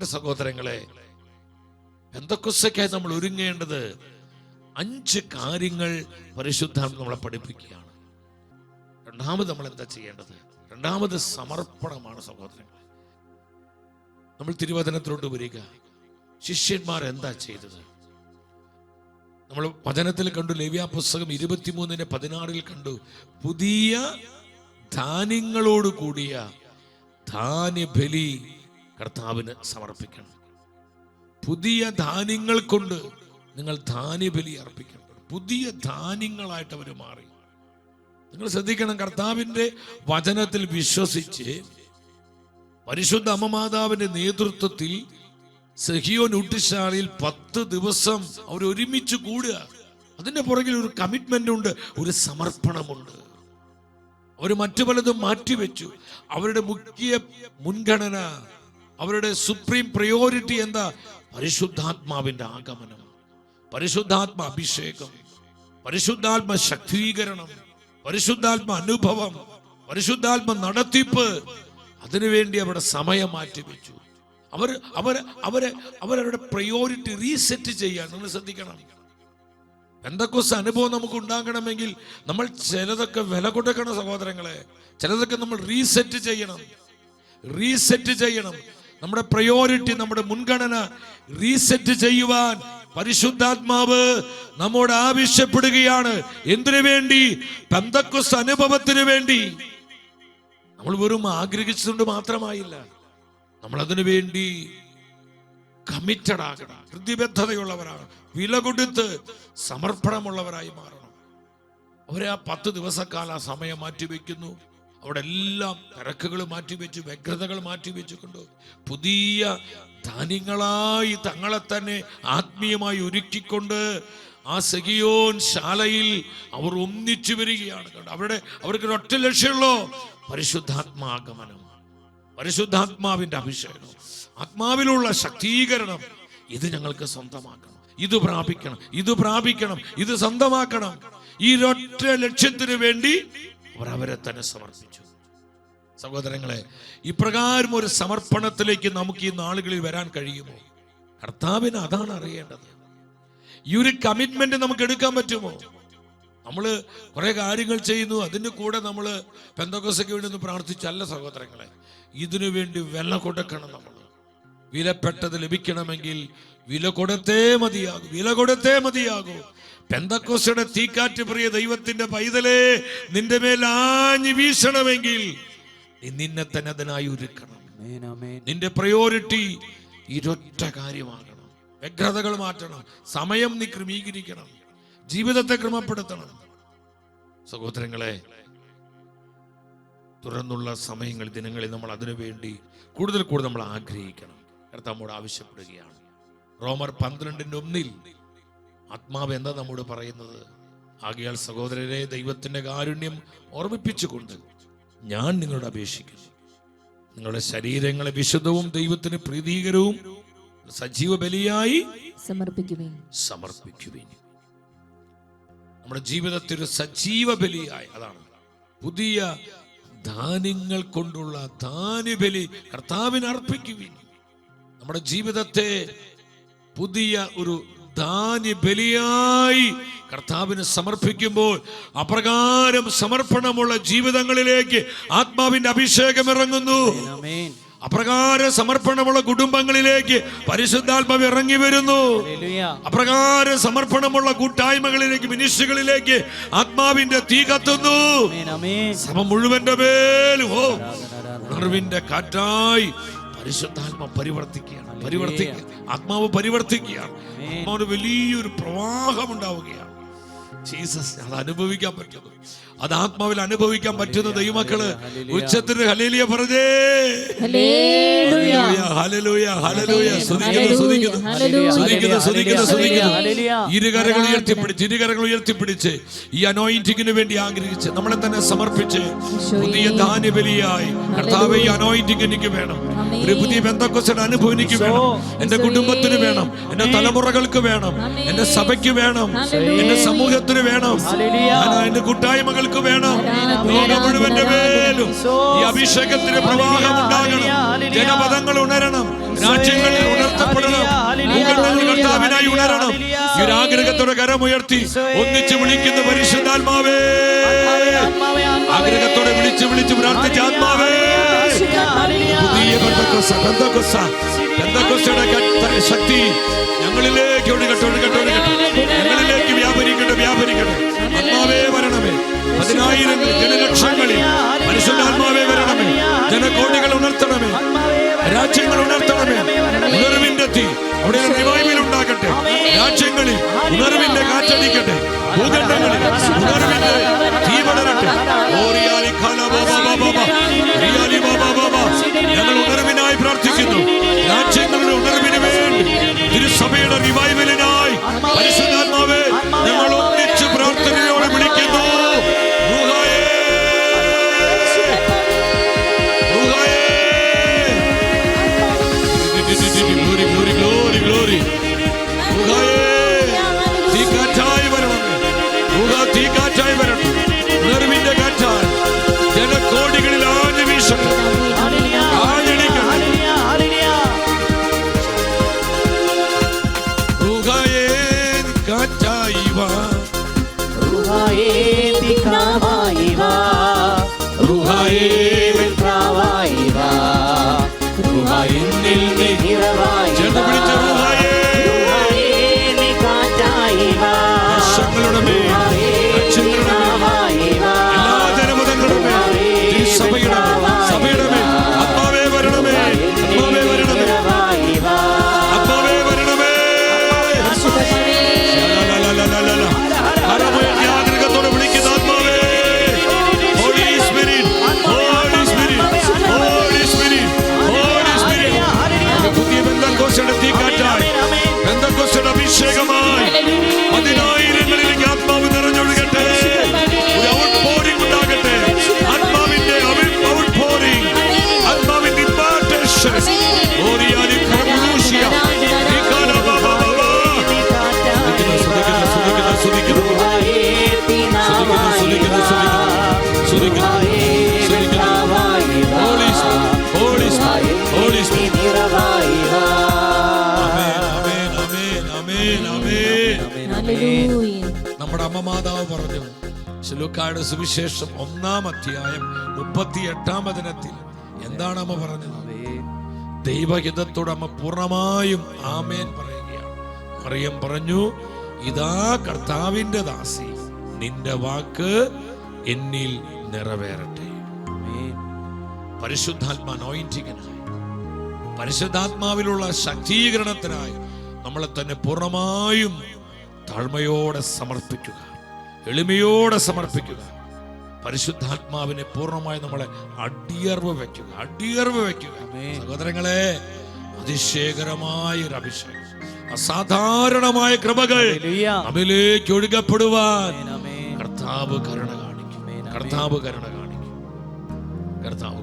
എന്റെ സഹോദരങ്ങളെ എന്തൊക്കെ നമ്മൾ ഒരുങ്ങേണ്ടത്? അഞ്ച് കാര്യങ്ങൾ പരിശുദ്ധാത്മ നമ്മളെ പഠിപ്പിക്കുകയാണ്. രണ്ടാമത് നമ്മൾ എന്താ ചെയ്യേണ്ടത്? രണ്ടാമത് സമർപ്പണമാണ് സഹോദരങ്ങൾ നമ്മൾ തിരുവചനത്തിലോട്ട് വരിക. ശിഷ്യന്മാർ എന്താ ചെയ്തത്? നമ്മൾ വചനത്തിൽ കണ്ടു ലേവ്യ പുസ്തകം ഇരുപത്തിമൂന്നിന് പതിനാറിൽ കണ്ടു. പുതിയ ധാന്യങ്ങളോട് കൂടിയ ധാന്യബലി കർത്താവിന് സമർപ്പിക്കണം. പുതിയ ധാന്യങ്ങൾ കൊണ്ട് നിങ്ങൾ ധാന്യബലി അർപ്പിക്കണം. പുതിയ ധാന്യങ്ങളായിട്ട് അവർ മാറി. നിങ്ങൾ ശ്രദ്ധിക്കണം കർത്താവിന്റെ വചനത്തിൽ വിശ്വസിച്ച് പരിശുദ്ധ അമ്മമാതാവിന്റെ നേതൃത്വത്തിൽ സെഹിയോൻ ഉട്ടിശാലയിൽ പത്ത് ദിവസം അവർ ഒരുമിച്ച് കൂടുക. അതിന്റെ പുറകിൽ ഒരു കമ്മിറ്റ്മെന്റ് ഉണ്ട് ഒരു സമർപ്പണമുണ്ട്. അവർ മറ്റു പലതും മാറ്റിവെച്ചു. അവരുടെ മുഖ്യ മുൻഗണന അവരുടെ സുപ്രീം പ്രയോറിറ്റി എന്താ? പരിശുദ്ധാത്മാവിന്റെ ആഗമനം. പരിശുദ്ധാത്മ അഭിഷേകം. പരിശുദ്ധാത്മ ശക്തീകരണം. പരിശുദ്ധാത്മ അനുഭവം. പരിശുദ്ധാത്മ നടത്തിപ്പ്. അതിനുവേണ്ടി അവരുടെ സമയം മാറ്റി വെച്ചു അവർ അവർ അവരെ അവരവരുടെ പ്രയോറിറ്റി റീസെറ്റ് ചെയ്യാൻ നിങ്ങൾ ശ്രദ്ധിക്കണം. എന്തൊക്കെ അനുഭവം നമുക്ക് ഉണ്ടാകണമെങ്കിൽ നമ്മൾ ചിലതൊക്കെ വില കൊടുക്കണം സഹോദരങ്ങളെ. ചിലതൊക്കെ നമ്മൾ റീസെറ്റ് ചെയ്യണം. റീസെറ്റ് ചെയ്യണം. നമ്മുടെ പ്രയോറിറ്റി നമ്മുടെ മുൻഗണന റീസെറ്റ് ചെയ്യുവാൻ പരിശുദ്ധാത്മാവ് നമ്മോട് ആവശ്യപ്പെടുകയാണ്. എന്തിനു വേണ്ടി? പന്തക്കുസ് അനുഭവത്തിന് വേണ്ടി. നമ്മൾ വെറും ആഗ്രഹിച്ചുകൊണ്ട് മാത്രമായില്ല. നമ്മൾ അതിനു വേണ്ടി കമ്മിറ്റഡ് ആകണം. പ്രതിബദ്ധതയുള്ളവരാണ് വില കൊടുത്ത് സമർപ്പണമുള്ളവരായി മാറണം. അവരെ ആ പത്ത് ദിവസക്കാല സമയം മാറ്റിവെക്കുന്നു. അവിടെ എല്ലാം തിരക്കുകൾ മാറ്റിവെച്ചു വ്യഗ്രതകൾ മാറ്റിവെച്ചുകൊണ്ട് പുതിയ ധാന്യങ്ങളായി തങ്ങളെ തന്നെ ആത്മീയമായി ഒരുക്കിക്കൊണ്ട് ആ സഖിയോൻ ശാലയിൽ അവർ ഒന്നിച്ചു വരികയാണ് അവരുടെ അവർക്ക് ഒറ്റ ലക്ഷ്യമുള്ളൂ പരിശുദ്ധാത്മാഗമനം. പരിശുദ്ധാത്മാവിന്റെ അഭിഷേകം. ആത്മാവിലുള്ള ശക്തീകരണം. ഇത് ഞങ്ങൾക്ക് സ്വന്തമാക്കണം. ഇത് പ്രാപിക്കണം. ഇത് പ്രാപിക്കണം. ഇത് സ്വന്തമാക്കണം. ഈ ഒറ്റ ലക്ഷ്യത്തിന് വേണ്ടി അവർ അവരെ തന്നെ സമർപ്പിച്ചു. സഹോദരങ്ങളെ ഇപ്രകാരം ഒരു സമർപ്പണത്തിലേക്ക് നമുക്ക് ഈ നാളുകളിൽ വരാൻ കഴിയുമോ? കർത്താവിന് അതാണ് അറിയേണ്ടത്. ഈ ഒരു കമ്മിറ്റ്മെന്റ് നമുക്ക് എടുക്കാൻ പറ്റുമോ? നമ്മൾ കുറെ കാര്യങ്ങൾ ചെയ്യുന്നു അതിന് കൂടെ നമ്മൾ പെന്തകോസയ്ക്ക് വേണ്ടി ഒന്ന് പ്രാർത്ഥിച്ചല്ല സഹോദരങ്ങളെ. ഇതിനു വേണ്ടി വില കൊടുക്കണം നമ്മൾ. വിലപ്പെട്ടത് ലഭിക്കണമെങ്കിൽ വില കൊടുത്തേ മതിയാകും വില കൊടുത്തേ മതിയാകൂ. പെന്തക്കോസയുടെ തീക്കാറ്റ് പ്രിയ ദൈവത്തിന്റെ പൈതലേ നിന്റെ മേൽ ആഞ്ഞു വീശണമെങ്കിൽ നീ നിന്നെ തന്നെ അതിനായി ഒരുക്കണം. നിന്റെ പ്രയോറിറ്റി ഇരൊറ്റ കാര്യമാകണം. വ്യഗ്രതകൾ മാറ്റണം. സമയം നീ ക്രമീകരിക്കണം. ജീവിതത്തെ ക്രമപ്പെടുത്തണം. സഹോദരങ്ങളെ തുറന്നുള്ള സമയങ്ങൾ ദിനങ്ങളിൽ നമ്മൾ അതിനുവേണ്ടി കൂടുതൽ കൂടുതൽ നമ്മൾ ആഗ്രഹിക്കണം. കർത്താവോട് ആവശ്യപ്പെടുകയാണ്. റോമർ പന്ത്രണ്ടിന്റെ ഒന്നിൽ ആത്മാവ് എന്താ നമ്മോട് പറയുന്നത്? ആകയാൽ സഹോദരരെ ദൈവത്തിന്റെ കാരുണ്യം ഓർമ്മിപ്പിച്ചുകൊണ്ട് ഞാൻ നിങ്ങളോട് അപേക്ഷിക്കുന്നു. നിങ്ങളുടെ ശരീരങ്ങളെ വിശുദ്ധവും ദൈവത്തിന് പ്രീതികരവും സജീവ ബലിയായി സമർപ്പിക്കുവേൻ. സമർപ്പിക്കുവിൻ. നമ്മുടെ ജീവിതത്തിൽ ഒരു സജീവ ബലിയായി അതാണ് പുതിയ ധാന്യങ്ങൾ കൊണ്ടുള്ള ധാന്യബലി കർത്താവിന് അർപ്പിക്കുവിൻ. നമ്മുടെ ജീവിതത്തെ പുതിയ ഒരു ധാന്യ ബലിയായി കർത്താവിന് സമർപ്പിക്കുമ്പോൾ അപ്രകാരം സമർപ്പണമുള്ള ജീവിതങ്ങളിലേക്ക് ആത്മാവിന്റെ അഭിഷേകം ഇറങ്ങുന്നു. അപ്രകാര സമർപ്പണമുള്ള കുടുംബങ്ങളിലേക്ക് പരിശുദ്ധാത്മാവ് ഇറങ്ങി വരുന്നു. അപ്രകാര സമർപ്പണമുള്ള കൂട്ടായ്മകളിലേക്ക് മിനിസ്റ്റുകളിലേക്ക് ആത്മാവിന്റെ തീ കത്തുന്നു. സഭ മുഴുവന്റെ മേലും ഓ ഉണർവിന്റെ കാറ്റായി പരിശുദ്ധാത്മ പരിവർത്തിക്കുകയാണ്. പരിവർത്തിക്കുക ആത്മാവ് പരിവർത്തിക്കുകയാണ്. ആത്മാവിന് വലിയൊരു പ്രവാഹം ഉണ്ടാവുകയാണ് ജീസസ് അത് അനുഭവിക്കാൻ പറ്റുന്നു. അത് ആത്മാവിൽ അനുഭവിക്കാൻ പറ്റുന്ന ദൈവമക്കൾ. ഉച്ചത്തിന് ഹലേലിയ പറഞ്ഞേ. ഇരുകരങ്ങൾ ഉയർത്തിപ്പിടിച്ച് ഇരുകരകൾ ഉയർത്തിപ്പിടിച്ച് ഈ അനോയിന്റിങ്ങിന് വേണ്ടി ആഗ്രഹിച്ച് നമ്മളെ തന്നെ സമർപ്പിച്ച് പുതിയ ധാന്യബലിയായി കർത്താവ് ഈ അനോയിന്റിങ് എനിക്ക് വേണം. ഒരു പുതിയ ബന്ധക്കൊച്ചയുടെ അനുഭവം എനിക്ക് വേണം. എന്റെ കുടുംബത്തിന് വേണം. എന്റെ തലമുറകൾക്ക് വേണം. എന്റെ സഭയ്ക്ക് വേണം. എന്റെ സമൂഹത്തിന് മണ്ഡലത്തിന് വേണം. എന്റെ കൂട്ടായ്മകൾക്ക് വേണം. ലോകം മുഴുവന്റെ മേലും ഈ അഭിഷേകത്തിന് പ്രവാഹം ഉണ്ടാകണം. ജനപദങ്ങൾ ഉണരണം. രാജ്യങ്ങളിൽ ഉണർത്തപ്പെടണം. കർത്താവിനായി ഉണരണം. ആഗ്രഹത്തോടെ കരമുയർത്തി ഒന്നിച്ച് വിളിക്കുന്ന പരിശുദ്ധാത്മാവേ. ആഗ്രഹത്തോടെ വിളിച്ച് വിളിച്ച് പ്രാർത്ഥിച്ച ആത്മാവേ. പുതിയ ബന്ധക്കൊസ ബന്ധക്കൊസ ബന്ധക്കൊസയുടെ ശക്തി ഞങ്ങളിലേക്ക് ജനലക്ഷങ്ങളിൽ പരിശുദ്ധാത്മാവേ വരണമേ. ജനകോടികൾ ഉണർത്തണമേ. രാജ്യങ്ങൾ ഉണർത്തണമേ. ഉണർവിന്റെ തീ അവിടെ റിവൈവൽ ഉണ്ടാകട്ടെ. രാജ്യങ്ങളിൽ ഉണർവിന്റെ കാറ്റടിക്കട്ടെ. ഭൂഖണ്ഡങ്ങളിൽ ഉണർവിന്റെ തീ വളരട്ടെ. ഞങ്ങൾ ഉണർവിനായി പ്രാർത്ഥിക്കുന്നു. 愛 നമ്മുടെ അമ്മ മാതാവ് പറഞ്ഞു ശിലുക്കായുടെ സുവിശേഷം ഒന്നാം അധ്യായം മുപ്പത്തി എട്ടാം വചനത്തിൽ എന്താണ് അമ്മ പറഞ്ഞത്? ദൈവഹിതത്തോട് അമ്മ പൂർണമായും ആമേൻ പറയുകയാണ്. മറിയം പറഞ്ഞു ഇതാ കർത്താവിന്റെ ദാസി നിന്റെ വാക്ക് എന്നിൽ നിറവേറട്ടെ. പരിശുദ്ധാത്മാ നോയിന്റിങ്ങിനായി പരിശുദ്ധാത്മാവിലുള്ള ശക്തീകരണത്തിനായി നമ്മളെ തന്നെ പൂർണമായും താഴ്മയോടെ സമർപ്പിക്കുക. എളിമയോടെ സമർപ്പിക്കുക. പരിശുദ്ധാത്മാവിനെ പൂർണമായി നമ്മളെ അടിയർവ് വയ്ക്കുക. അടിയർവ് വയ്ക്കുക. സഹോദരങ്ങളെ അതിശയകരമായ ഒരു അഭിഷേകം. അസാധാരണമായ കൃപകൾ അമിലേക്ക് നമ്മിലേക്ക് ഒഴുകപ്പെടുവാൻ. കർത്താവ് കരുണ കർത്താവ് കരുണ കാണിക്കും. കർത്താവ്